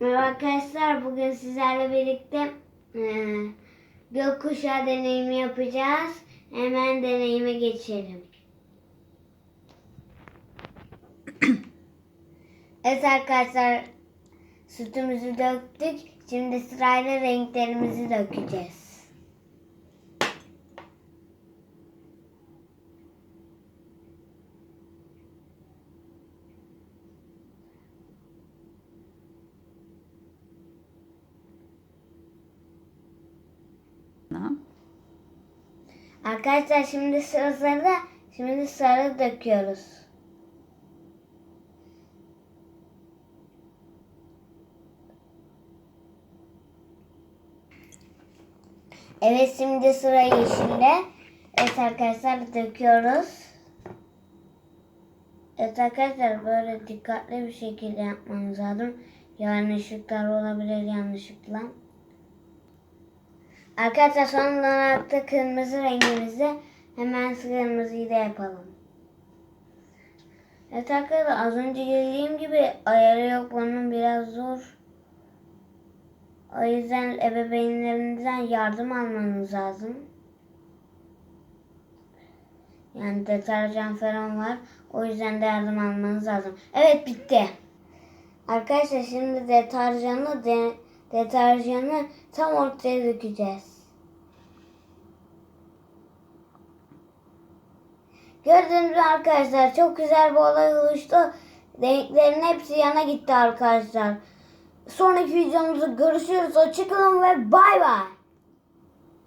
Merhaba arkadaşlar. Bugün sizlerle birlikte eee gökkuşağı deneyimi yapacağız. Hemen deneyime geçelim. evet arkadaşlar. Sütümüzü döktük. Şimdi sırayla renklerimizi dökeceğiz. Arkadaşlar şimdi sıra sarı. Şimdi sarı döküyoruz. Evet şimdi sıra yeşilde. Evet arkadaşlar döküyoruz. Evet arkadaşlar böyle dikkatli bir şekilde yapmamız lazım. Yanlışlıklar olabilir yanlışlıkla. Arkadaşlar son olarak da kırmızı rengimizi hemen kırmızıyı da yapalım. Evet arkadaşlar az önce dediğim gibi ayarı yok bunun biraz zor. O yüzden ebeveynlerinizden yardım almanız lazım. Yani deterjan falan var. O yüzden de yardım almanız lazım. Evet bitti. Arkadaşlar şimdi deterjanı de, deterjanı tam ortaya dökeceğiz. Gördüğünüz gibi arkadaşlar çok güzel bir olay oluştu. Renklerin hepsi yana gitti arkadaşlar. Sonraki videomuzda görüşürüz. Hoşçakalın ve bay bay.